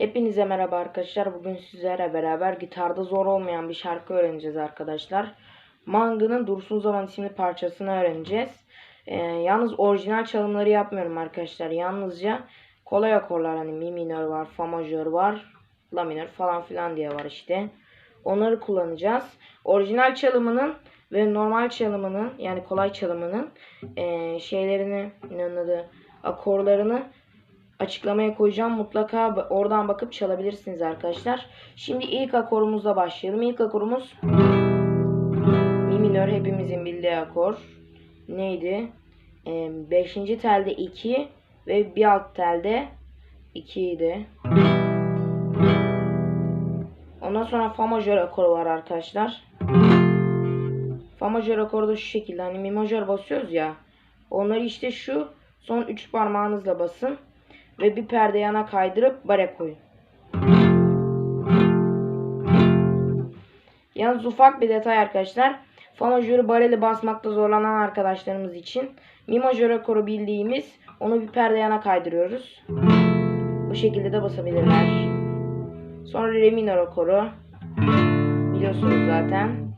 Hepinize merhaba arkadaşlar. Bugün sizlerle beraber gitarda zor olmayan bir şarkı öğreneceğiz arkadaşlar. Manga'nın Dursun Zaman isimli parçasını öğreneceğiz. Ee, yalnız orijinal çalımları yapmıyorum arkadaşlar. Yalnızca kolay akorlar hani mi minör var, fa majör var, la minör falan filan diye var işte. Onları kullanacağız. Orijinal çalımının ve normal çalımının yani kolay çalımının ee, şeylerini ne adı akorlarını açıklamaya koyacağım. Mutlaka oradan bakıp çalabilirsiniz arkadaşlar. Şimdi ilk akorumuzla başlayalım. İlk akorumuz mi minör hepimizin bildiği akor. Neydi? 5. telde 2 ve bir alt telde 2 idi. Ondan sonra fa majör akoru var arkadaşlar. Fa majör akoru da şu şekilde. Hani mi majör basıyoruz ya. Onları işte şu son 3 parmağınızla basın ve bir perde yana kaydırıp bare koyun. Yalnız ufak bir detay arkadaşlar. Fa majörü bareli basmakta zorlanan arkadaşlarımız için mi majör akoru bildiğimiz onu bir perde yana kaydırıyoruz. Bu şekilde de basabilirler. Sonra re minör akoru. Biliyorsunuz zaten.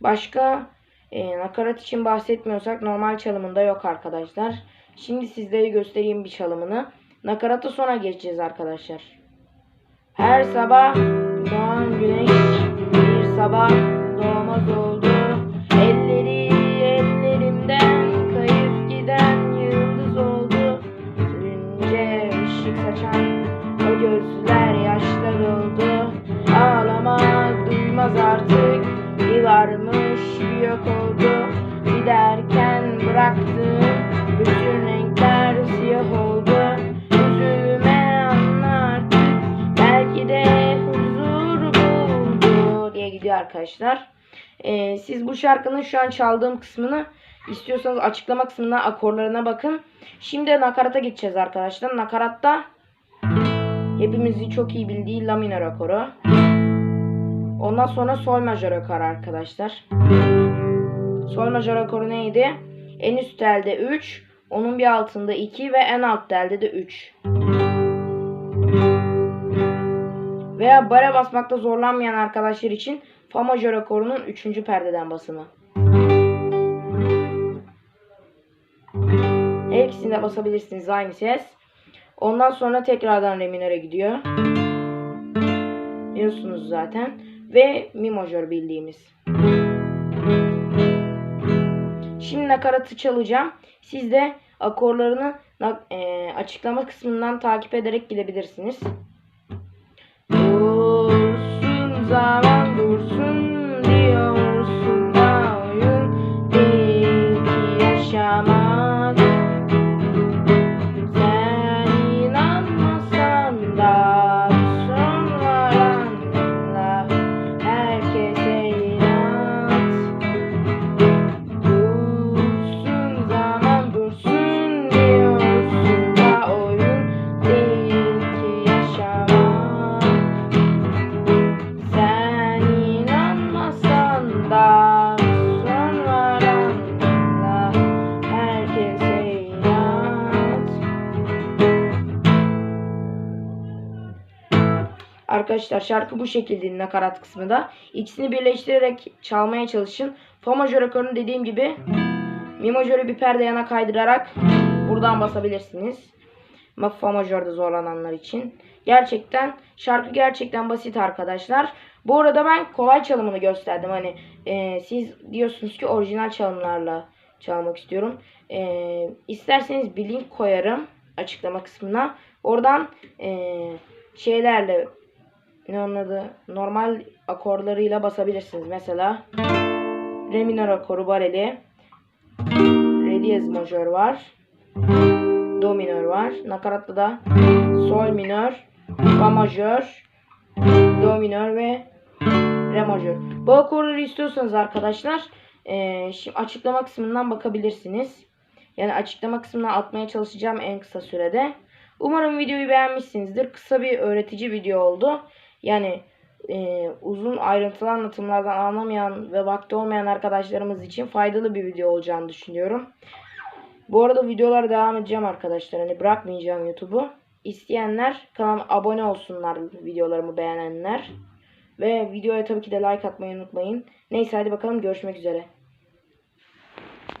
Başka e, nakarat için bahsetmiyorsak normal çalımında yok arkadaşlar. Şimdi sizlere göstereyim bir çalımını. Nakarata sonra geçeceğiz arkadaşlar. Her sabah doğan güneş bir sabah doğmaz oldu. Arkadaşlar. Ee, siz bu şarkının şu an çaldığım kısmını istiyorsanız açıklama kısmına akorlarına bakın. Şimdi nakarata geçeceğiz arkadaşlar. Nakaratta hepimizin çok iyi bildiği la minör akoru. Ondan sonra sol majör akoru arkadaşlar. Sol majör akoru neydi? En üst telde 3, onun bir altında 2 ve en alt telde de 3. Veya bare basmakta zorlanmayan arkadaşlar için fa majör akorunun 3. perdeden basımı. Her ikisini de basabilirsiniz aynı ses. Ondan sonra tekrardan re minöre gidiyor. Biliyorsunuz zaten. Ve mi majör bildiğimiz. Şimdi nakaratı çalacağım. Siz de akorlarını e, açıklama kısmından takip ederek gidebilirsiniz. Dursun zaman dursun diyorsun Arkadaşlar şarkı bu şekilde nakarat kısmında. İkisini birleştirerek çalmaya çalışın. Fa majör akorunu dediğim gibi mi majörü bir perde yana kaydırarak buradan basabilirsiniz. Fa majörde zorlananlar için. Gerçekten şarkı gerçekten basit arkadaşlar. Bu arada ben kolay çalımını gösterdim. Hani e, siz diyorsunuz ki orijinal çalımlarla çalmak istiyorum. E, isterseniz bir link koyarım açıklama kısmına. Oradan e, şeylerle adı normal akorlarıyla basabilirsiniz. Mesela re minör akoru bareli, re diyez majör var, do minör var. Nakaratta da sol minör, fa majör, do minör ve re majör. Bu akorları istiyorsanız arkadaşlar eee, şimdi açıklama kısmından bakabilirsiniz. Yani açıklama kısmına atmaya çalışacağım en kısa sürede. Umarım videoyu beğenmişsinizdir. Kısa bir öğretici video oldu. Yani e, uzun ayrıntılı anlatımlardan anlamayan ve vakti olmayan arkadaşlarımız için faydalı bir video olacağını düşünüyorum. Bu arada videolara devam edeceğim arkadaşlar. Hani bırakmayacağım YouTube'u. isteyenler kanalıma abone olsunlar videolarımı beğenenler. Ve videoya tabii ki de like atmayı unutmayın. Neyse hadi bakalım görüşmek üzere.